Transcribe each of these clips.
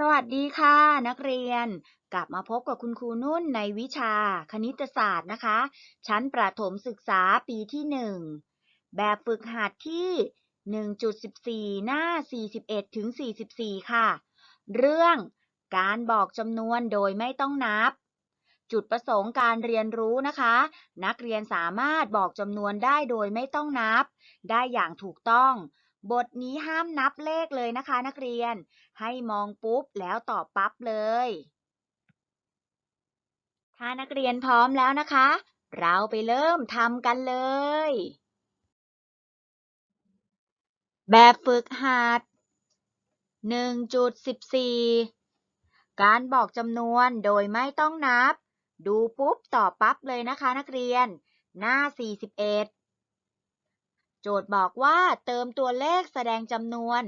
สวัสดีค่ะ นักเรียน กลับมาพบกับคุณครูนุ่นในวิชาคณิตศาสตร์นะคะ ชั้นประถมศึกษาปีที่ 1 แบบฝึกหัดที่ 1.14 หน้า 41 ถึง 44 ค่ะ เรื่องการบอกจำนวนโดยไม่ต้องนับ จุดประสงค์การเรียนรู้นะคะ นักเรียนสามารถบอกจำนวนได้โดยไม่ต้องนับ ได้อย่างถูกต้อง บทนี้ห้ามนับเลขเลยนะคะ นักเรียน ให้มองปุ๊บแล้วตอบปั๊บเลย ถ้านักเรียนพร้อมแล้วนะคะ เราไปเริ่มทำกันเลย แบบฝึกหัด 1.14 การบอกจำนวนโดยไม่ต้องนับ ดูปุ๊บตอบปั๊บเลยนะคะ นักเรียน หน้า 41 โจทย์บอกว่าเติมตัวเลขแสดงจำนวน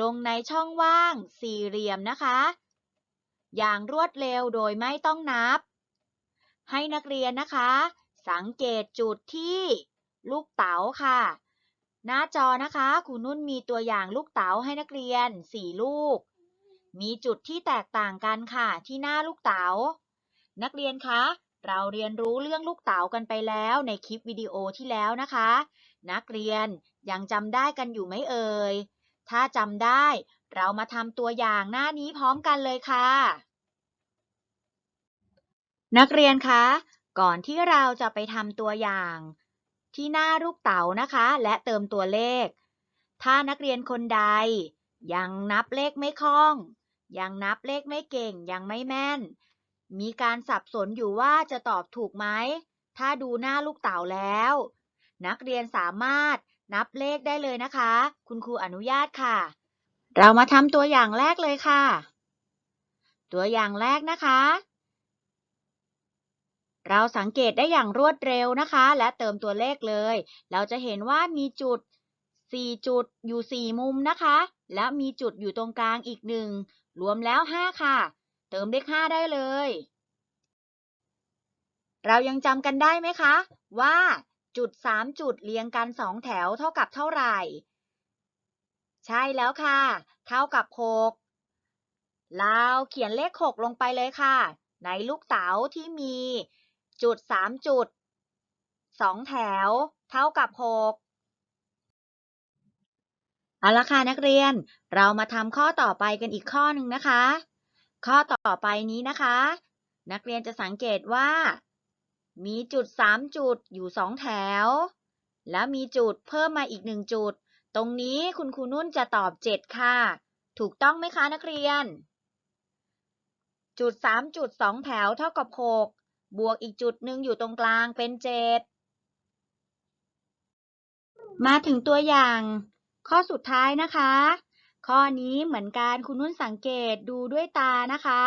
ลงในช่องว่างสี่เหลี่ยมนะคะ อย่างรวดเร็วโดยไม่ต้องนับ ให้นักเรียนนะคะ สังเกตจุดที่ลูกเต๋าค่ะ หน้าจอนะคะครูนุ่นมีตัวอย่างลูกเต๋าให้นักเรียน4ลูก มีจุดที่แตกต่างกันค่ะ ที่หน้าลูกเต๋า นักเรียนคะเราเรียนรู้เรื่องลูกเต๋ากันไปแล้วในคลิปวิดีโอที่แล้วนะคะ นักเรียนยังจำได้กันอยู่ไหมเอ่ย ถ้าจำได้เรามาทำตัวอย่างหน้านี้พร้อมกันเลยค่ะ นักเรียนคะ ก่อนที่เราจะไปทำตัวอย่าง ที่หน้าลูกเต๋านะคะ และเติมตัวเลข ถ้านักเรียนคนใด ยังนับเลขไม่คล่อง ยังนับเลขไม่เก่งยังไม่แม่น มีการสับสนอยู่ว่าจะตอบถูกไหม ถ้าดูหน้าลูกเต๋าแล้ว นักเรียนสามารถนับเลขได้เลยนะคะ คุณครูอนุญาตค่ะ เรามาทำตัวอย่างแรกเลยค่ะ ตัวอย่างแรกนะคะ เราสังเกตได้อย่างรวดเร็วนะคะ และเติมตัวเลขเลย เราจะเห็นว่ามีจุด 4 จุดอยู่ 4 มุมนะคะ และมีจุดอยู่ตรงกลางอีกหนึ่งรวมแล้ว 5 ค่ะ เติมเลข 5 ได้เลย เรายังจำกันได้ไหมคะ ว่า จุด3จุดเรียงกัน2แถวเท่ากับเท่าไหร่ ใช่แล้วค่ะ เท่ากับ6เราเขียนเลข6ลงไปเลยค่ะ ในลูกเต๋าที่มีจุด3จุด2แถว เท่ากับ6เอาละค่ะนักเรียนเรามาทำข้อต่อไปกันอีกข้อหนึ่งนะคะ ข้อต่อไปนี้นะคะ นักเรียนจะสังเกตว่า มีจุด3จุดอยู่2แถว แล้วมีจุดเพิ่มมาอีก1จุด ตรงนี้คุณครูนุ่นจะตอบ7ค่ะ ถูกต้องไหมคะนักเรียน จุด3จุด2แถวเท่ากับ6บวกอีกจุดหนึ่งอยู่ตรงกลางเป็น7มาถึงตัวอย่าง ข้อสุดท้ายนะคะ ข้อนี้เหมือนกันคุณนุ่นสังเกตดูด้วยตานะคะ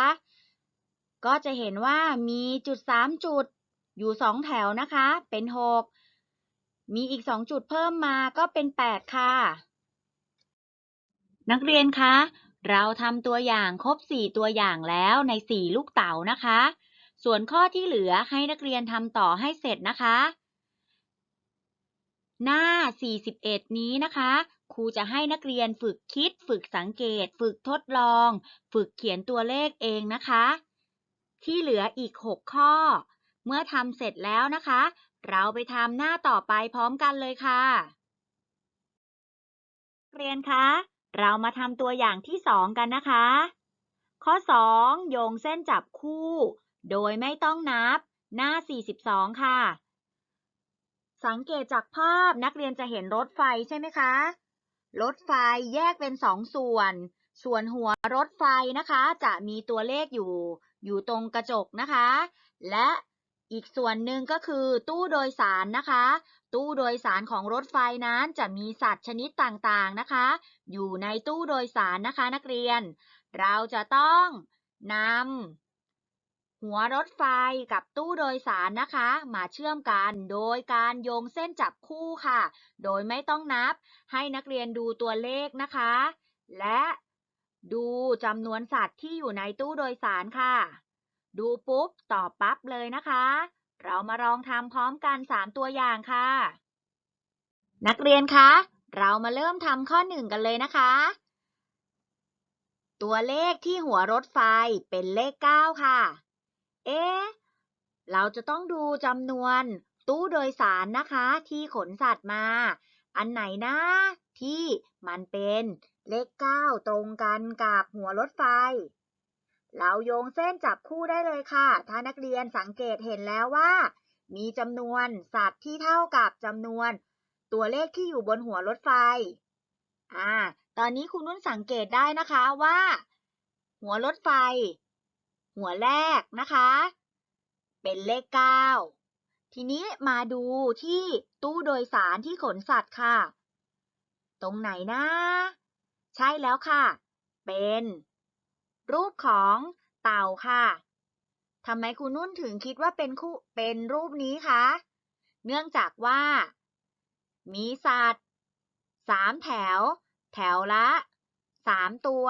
ก็จะเห็นว่ามีจุด3จุด อยู่2แถวนะคะ เป็น6มีอีก2จุดเพิ่มมาก็เป็น8ค่ะ นักเรียนคะ เราทำตัวอย่างครบ4ตัวอย่างแล้วใน4ลูกเต๋านะคะ ส่วนข้อที่เหลือให้นักเรียนทำต่อให้เสร็จนะคะ หน้า 41 นี้นะคะครูจะให้นักเรียนฝึกคิด ฝึกสังเกต ฝึกทดลอง ฝึกเขียนตัวเลขเองนะคะ ที่เหลืออีก 6 ข้อ เมื่อทำเสร็จแล้วนะคะ เราไปทำหน้าต่อไปพร้อมกันเลยค่ะ เรียนคะ เรามาทำตัวอย่างที่ 2 กันนะคะ ข้อ 2 โยงเส้นจับคู่ โดยไม่ต้องนับ หน้า 42 ค่ะ สังเกตจากภาพนักเรียนจะเห็นรถไฟใช่ไหมคะ รถไฟแยกเป็นสองส่วน ส่วนหัวรถไฟนะคะ จะมีตัวเลขอยู่ อยู่ตรงกระจกนะคะ และ อีกส่วนหนึ่งก็คือตู้โดยสารนะคะ ตู้โดยสารของรถไฟนั้นจะมีสัตว์ชนิดต่างๆนะคะ อยู่ในตู้โดยสารนะคะนักเรียน เราจะต้องนำหัวรถไฟกับตู้โดยสารนะคะ มาเชื่อมกันโดยการโยงเส้นจับคู่ค่ะ โดยไม่ต้องนับให้นักเรียนดูตัวเลขนะคะ และดูจำนวนสัตว์ที่อยู่ในตู้โดยสารค่ะ ดูปุ๊บตอบปั๊บเลยนะคะ เรามาลองทำพร้อมกัน 3 ตัวอย่างค่ะ นักเรียนคะ เรามาเริ่มทำข้อ 1 กันเลยนะคะ ตัวเลขที่หัวรถไฟเป็นเลข 9 ค่ะ เอ๊ะ เราจะต้องดูจำนวนตู้โดยสารนะคะ ที่ขนสัตว์มา อันไหนนะ ที่มันเป็นเลข 9 ตรงกันกับหัวรถไฟ เราโยงเส้นจับคู่ได้เลยค่ะ ถ้านักเรียนสังเกตเห็นแล้วว่า มีจำนวนสัตว์ที่เท่ากับจำนวน ตัวเลขที่อยู่บนหัวรถไฟ อ่า ตอนนี้คุณนุ่นสังเกตได้นะคะว่า หัวรถไฟ หัวแรกนะคะ เป็นเลข 9 ทีนี้มาดูที่ตู้โดยสารที่ขนสัตว์ค่ะ ตรงไหนนะ ใช่แล้วค่ะ เป็น รูปของเต่าค่ะทำไมคุณนุ่นถึงคิดว่าเป็นคู่เป็นรูปนี้คะ เนื่องจากว่า มีสัตว์สามแถว แถวละสามตัว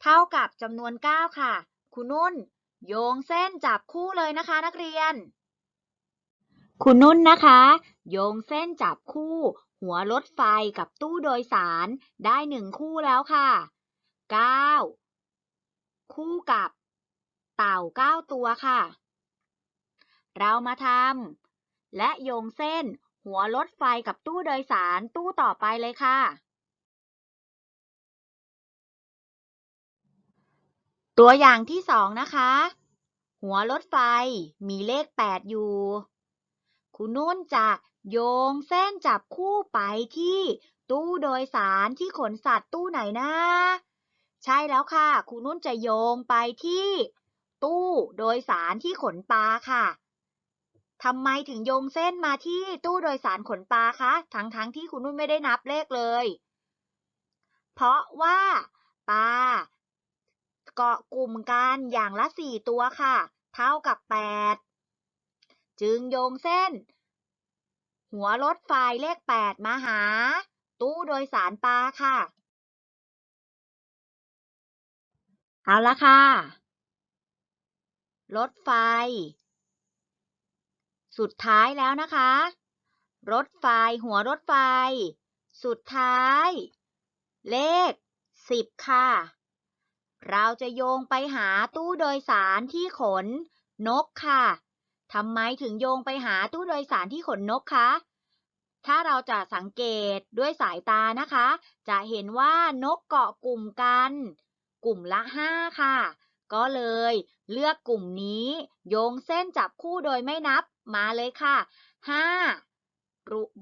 เท่ากับจำนวน9ค่ะคุณนุ่น โยงเส้นจับคู่เลยนะคะนักเรียน คุณนุ่นนะคะ โยงเส้นจับคู่ หัวรถไฟกับตู้โดยสารได้หนึ่งคู่แล้วค่ะ 9 คู่กับ เต่า 9 ตัวค่ะ เรามาทำและโยงเส้น หัวรถไฟกับตู้โดยสารตู้ต่อไปเลยค่ะ ตัวอย่างที่สองนะคะ หัวรถไฟมีเลข 8 อยู่ คุณนุ่นจะโยงเส้นจับคู่ไปที่ตู้โดยสารที่ขนสัตว์ตู้ไหนนะ ใช่แล้วค่ะ คุณนุ่นจะโยงไปที่ ตู้โดยสารที่ขนปลาค่ะทำไมถึงโยงเส้นมาที่ตู้โดยสารขนปลาคะทั้งๆทที่คุณนุ่นไม่ได้นับเลขเลย เพราะว่าปลาเกาะกลุ่มกันอย่างละสี่ตัวค่ะ เท่ากับแปด จึงโยงเส้น หัวรถไฟเลขแปดมาหา ตู้โดยสารปลาค่ะ เอาละค่ะ รถไฟ สุดท้ายแล้วนะคะ รถไฟหัวรถไฟ สุดท้าย เลขสิบค่ะเราจะโยงไปหาตู้โดยสารที่ขนนกค่ะ ทำไมถึงโยงไปหาตู้โดยสารที่ขนนกคะ ถ้าเราจะสังเกตด้วยสายตานะคะ จะเห็นว่านกเกาะกลุ่มกัน กลุ่มละห้าค่ะ ก็เลยเลือกกลุ่มนี้ โยงเส้นจับคู่โดยไม่นับมาเลยค่ะห้า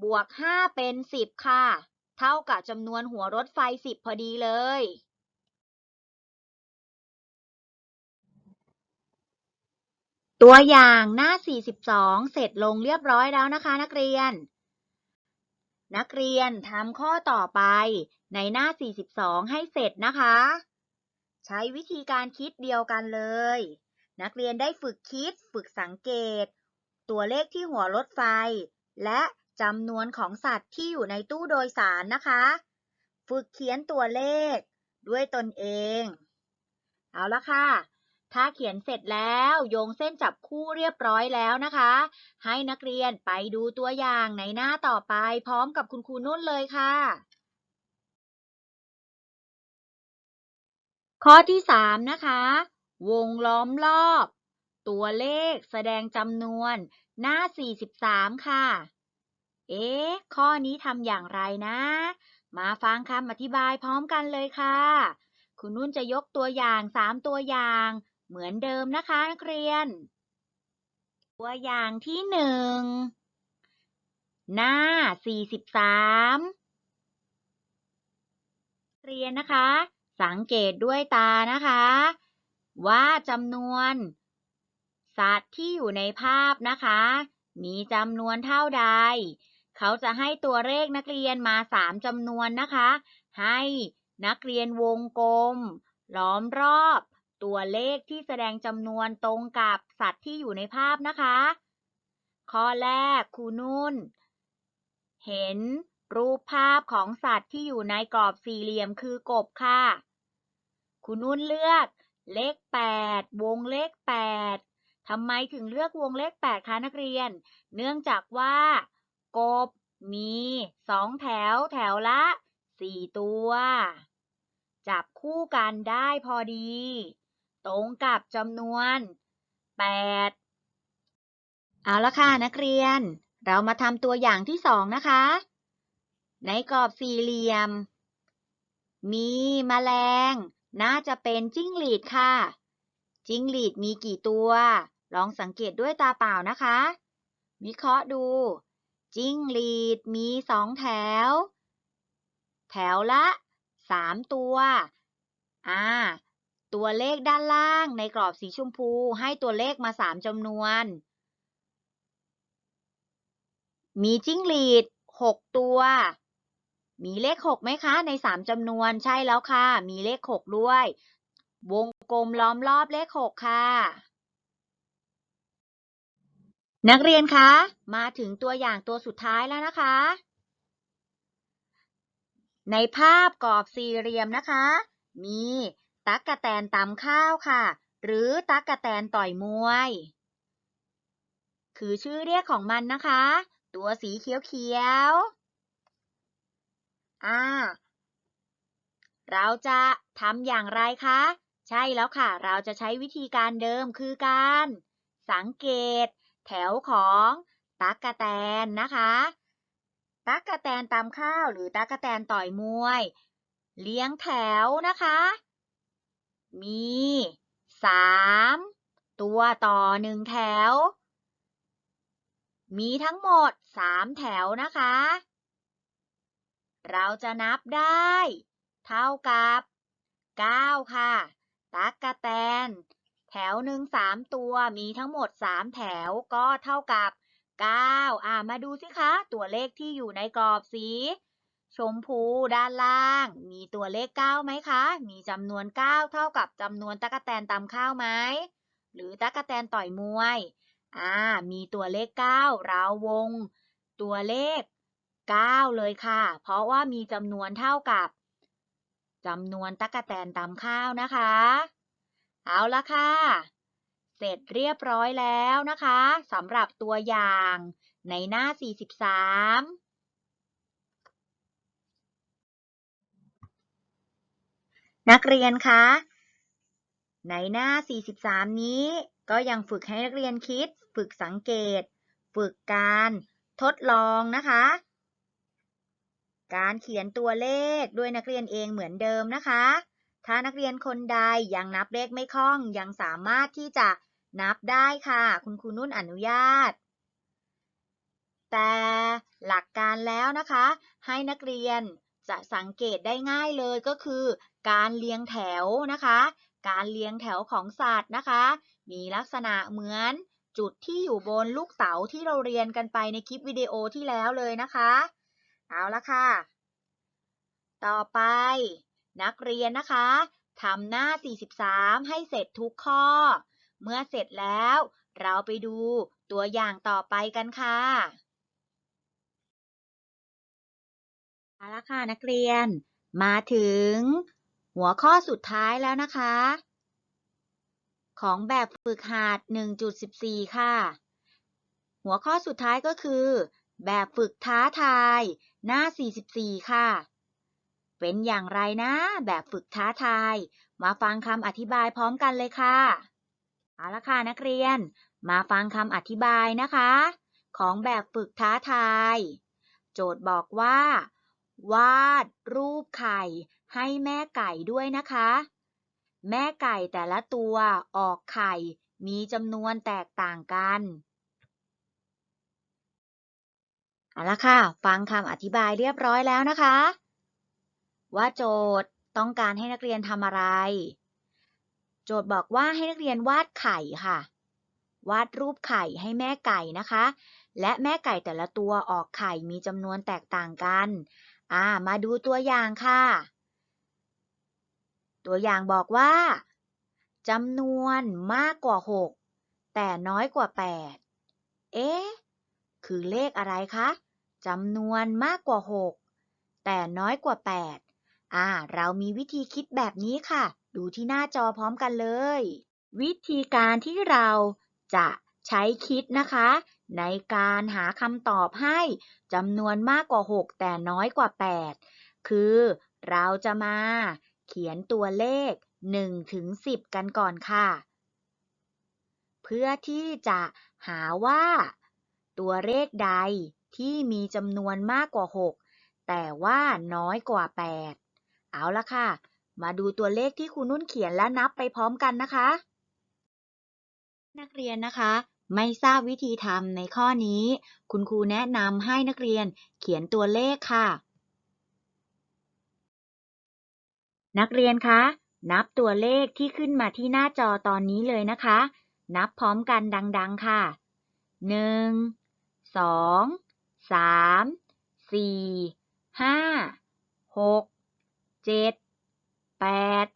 บวกห้าเป็นสิบค่ะ เท่ากับจำนวนหัวรถไฟสิบพอดีเลย ตัวอย่างหน้า 42 เสร็จลงเรียบร้อยแล้วนะคะ นักเรียน นักเรียนทำข้อต่อไปในหน้า 42 ให้เสร็จนะคะ ใช้วิธีการคิดเดียวกันเลย นักเรียนได้ฝึกคิดฝึกสังเกต ตัวเลขที่หัวรถไฟ และจำนวนของสัตว์ที่อยู่ในตู้โดยสารนะคะ ฝึกเขียนตัวเลขด้วยตนเอง เอาละค่ะ ถ้าเขียนเสร็จแล้วโยงเส้นจับคู่เรียบร้อยแล้วนะคะ ให้นักเรียนไปดูตัวอย่างในหน้าต่อไปพร้อมกับคุณครูนุ่นเลยค่ะ ข้อที่ 3 นะคะ วงล้อมรอบ ตัวเลขแสดงจำนวนหน้า 43 ค่ะ เอ๊ะ ข้อนี้ทำอย่างไรนะ มาฟังคำอธิบายพร้อมกันเลยค่ะ คุณนุ่นจะยกตัวอย่าง 3 ตัวอย่าง เหมือนเดิมนะคะนักเรียน ตัวอย่างที่1หน้า 43 เรียนนะคะ สังเกตด้วยตานะคะ ว่าจำนวน สัตว์ที่อยู่ในภาพนะคะ มีจำนวนเท่าใด เขาจะให้ตัวเลขนักเรียนมาสามจำนวนนะคะ ให้นักเรียนวงกลม ล้อมรอบ ตัวเลขที่แสดงจำนวนตรงกับสัตว์ที่อยู่ในภาพนะคะ ข้อแรกครูนุ่น เห็นรูปภาพของสัตว์ที่อยู่ในกรอบสี่เหลี่ยมคือกบค่ะคุณนุ่นเลือกเลข 8 วงเลข 8ทำไมถึงเลือกวงเลข 8คะนักเรียน เนื่องจากว่า กบมี2แถวแถวละ4ตัว จับคู่กันได้พอดี ตรงกับจำนวน 8 เอาละค่ะนักเรียน เรามาทำตัวอย่างที่สองนะคะ ในกรอบสี่เหลี่ยม มีแมลง น่าจะเป็นจิ้งหรีดค่ะ จิ้งหรีดมีกี่ตัว ลองสังเกตด้วยตาเปล่านะคะ วิเคราะห์ดู จิ้งหรีดมีสองแถว แถวละสามตัว อ่า ตัวเลขด้านล่างในกรอบสีชมพูให้ตัวเลขมาสามจำนวน มีจิ้งหรีดหกตัว มีเลขหกไหมคะ ในสามจำนวนใช่แล้วค่ะ มีเลขหกด้วย วงกลมล้อมรอบเลขหกค่ะ นักเรียนคะ มาถึงตัวอย่างตัวสุดท้ายแล้วนะคะ ในภาพกรอบสี่เหลี่ยมนะคะ มี ตั๊กกะแตนตำข้าวค่ะ หรือตั๊กกะแตนต่อยมวย คือชื่อเรียกของมันนะคะ ตัวสีเขียวๆอ่า เราจะทำอย่างไรคะ ใช่แล้วค่ะ เราจะใช้วิธีการเดิมคือการ สังเกต แถวของตั๊กกะแตนนะคะตั๊กกะแตนตำข้าวหรือตั๊กกะแตนต่อยมวย เลี้ยงแถวนะคะ มีสามตัวต่อหนึ่งแถว มีทั้งหมดสามแถวนะคะ เราจะนับได้ เท่ากับเก้าค่ะ ตั๊กกะแตน แถวหนึ่งสามตัวมีทั้งหมดสามแถวก็เท่ากับเก้าอ่ามาดูสิคะ ตัวเลขที่อยู่ในกรอบสี ชมพูด้านล่าง มีตัวเลข 9 ไหมคะ มีจำนวน 9 เท่ากับจำนวนตั๊กแตนตำข้าวไหม หรือตั๊กแตนต่อยมวย อ่า มีตัวเลข 9 เราวง ตัวเลข 9 เลยค่ะ เพราะว่ามีจำนวนเท่ากับจำนวนตั๊กแตนตำข้าวนะคะ เอาละค่ะ เสร็จเรียบร้อยแล้วนะคะสำหรับตัวอย่างในหน้า 43 นักเรียนคะ ในหน้า 43 นี้ ก็ยังฝึกให้นักเรียนคิด ฝึกสังเกต ฝึกการทดลองนะคะ การเขียนตัวเลขด้วยนักเรียนเองเหมือนเดิมนะคะ ถ้านักเรียนคนใดยังนับเลขไม่คล่อง ยังสามารถที่จะนับได้ค่ะ คุณครูนุ่นอนุญาต แต่หลักการแล้วนะคะ ให้นักเรียนจะสังเกตได้ง่ายเลยก็คือ การเรียงแถวนะคะ การเรียงแถวของสัตว์นะคะ มีลักษณะเหมือนจุดที่อยู่บนลูกเต๋าที่เราเรียนกันไปในคลิปวิดีโอที่แล้วเลยนะคะ เอาละค่ะ ต่อไป นักเรียนนะคะทำหน้า 43 ให้เสร็จทุกข้อ เมื่อเสร็จแล้ว เราไปดูตัวอย่างต่อไปกันค่ะเอาละค่ะนักเรียน มาถึง หัวข้อสุดท้ายแล้วนะคะ ของแบบฝึกหัด1.14 ค่ะ หัวข้อสุดท้ายก็คือ แบบฝึกท้าทาย หน้า 44 ค่ะ เป็นอย่างไรนะ แบบฝึกท้าทาย มาฟังคำอธิบายพร้อมกันเลยค่ะ เอาละค่ะนักเรียน มาฟังคำอธิบายนะคะ ของแบบฝึกท้าทาย โจทย์บอกว่า วาดรูปไข่ ให้แม่ไก่ด้วยนะคะ แม่ไก่แต่ละตัวออกไข่มีจำนวนแตกต่างกันเอาละค่ะ ฟังคำอธิบายเรียบร้อยแล้วนะคะ ว่าโจทย์ต้องการให้นักเรียนทำอะไร โจทย์บอกว่าให้นักเรียนวาดไข่ค่ะ วาดรูปไข่ให้แม่ไก่นะคะ และแม่ไก่แต่ละตัวออกไข่มีจำนวนแตกต่างกัน อ่า มาดูตัวอย่างค่ะ ตัวอย่างบอกว่าจำนวนมากกว่า 6 แต่น้อยกว่า 8 เอ๊ะ คือเลขอะไรคะจำนวนมากกว่า 6 แต่น้อยกว่า 8 อ่า เรามีวิธีคิดแบบนี้ค่ะ ดูที่หน้าจอพร้อมกันเลย วิธีการที่เราจะใช้คิดนะคะ ในการหาคำตอบให้จำนวนมากกว่า 6 แต่น้อยกว่า 8 คือเราจะมา เขียนตัวเลข 1 ถึง 10 กันก่อนค่ะ เพื่อที่จะหาว่า ตัวเลขใดที่มีจำนวนมากกว่า 6 แต่ว่าน้อยกว่า 8 เอาละค่ะ มาดูตัวเลขที่ครูนุ่นเขียนและนับไปพร้อมกันนะคะ นักเรียนนะคะ ไม่ทราบวิธีทำในข้อนี้ คุณครูแนะนำให้นักเรียนเขียนตัวเลขค่ะ นักเรียนคะ นับตัวเลขที่ขึ้นมาที่หน้าจอตอนนี้เลยนะคะ นับพร้อมกันดัง ๆ ค่ะหนึ่งสองสามสี่ห้าหกเจ็ดแปด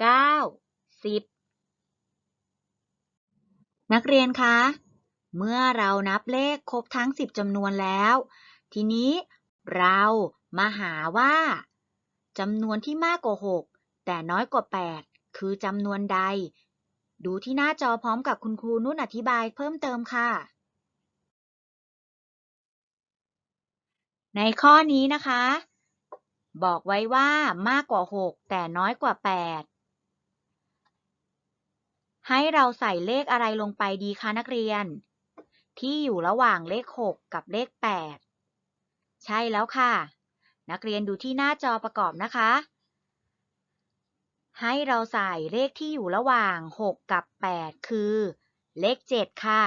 เก้าสิบนักเรียนคะ เมื่อเรานับเลขครบทั้ง 10จำนวนแล้ว ทีนี้เรามาหาว่า จำนวนที่มากกว่า 6 แต่น้อยกว่า 8 คือจำนวนใด ดูที่หน้าจอพร้อมกับคุณครูนุ่นอธิบายเพิ่มเติมค่ะ ในข้อนี้นะคะ บอกไว้ว่ามากกว่า 6 แต่น้อยกว่า 8 ให้เราใส่เลขอะไรลงไปดีคะนักเรียน ที่อยู่ระหว่างเลข 6 กับเลข 8 ใช่แล้วค่ะ นักเรียนดูที่หน้าจอประกอบนะคะ ให้เราใส่เลขที่อยู่ระหว่าง 6 กับ 8 คือ เลข 7 ค่ะ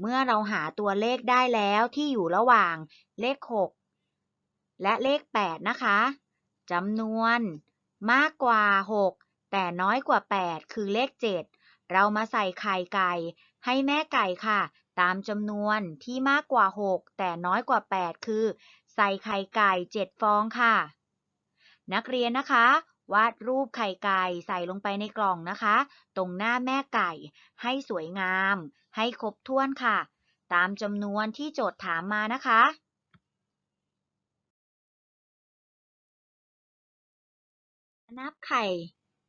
เมื่อเราหาตัวเลขได้แล้วที่อยู่ระหว่างเลข 6 และเลข 8 นะคะจำนวนมากกว่า 6 แต่น้อยกว่า 8 คือเลข 7 เรามาใส่ไข่ไก่ให้แม่ไก่ค่ะ ตามจำนวนที่มากกว่า 6 แต่น้อยกว่า 8 คือ ใส่ไข่ไก่ 7 ฟองค่ะ นักเรียนนะคะ วาดรูปไข่ไก่ใส่ลงไปในกล่องนะคะ ตรงหน้าแม่ไก่ ให้สวยงาม ให้ครบถ้วนค่ะ ตามจำนวนที่โจทย์ถามมานะคะนับไข่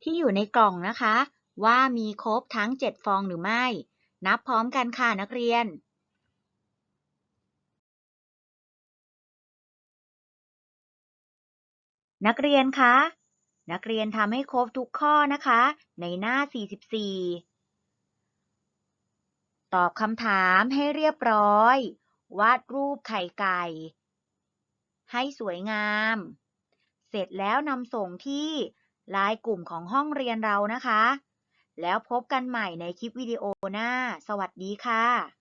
ที่อยู่ในกล่องนะคะ ว่ามีครบทั้ง 7 ฟองหรือไม่ นับพร้อมกันค่ะนักเรียนนักเรียนคะ นักเรียนทำให้ครบทุกข้อนะคะ ในหน้า 44 ตอบคำถามให้เรียบร้อย วาดรูปไข่ไก่ ให้สวยงาม เสร็จแล้วนำส่งที่ไลน์กลุ่มของห้องเรียนเรานะคะ แล้วพบกันใหม่ในคลิปวิดีโอหน้า สวัสดีค่ะ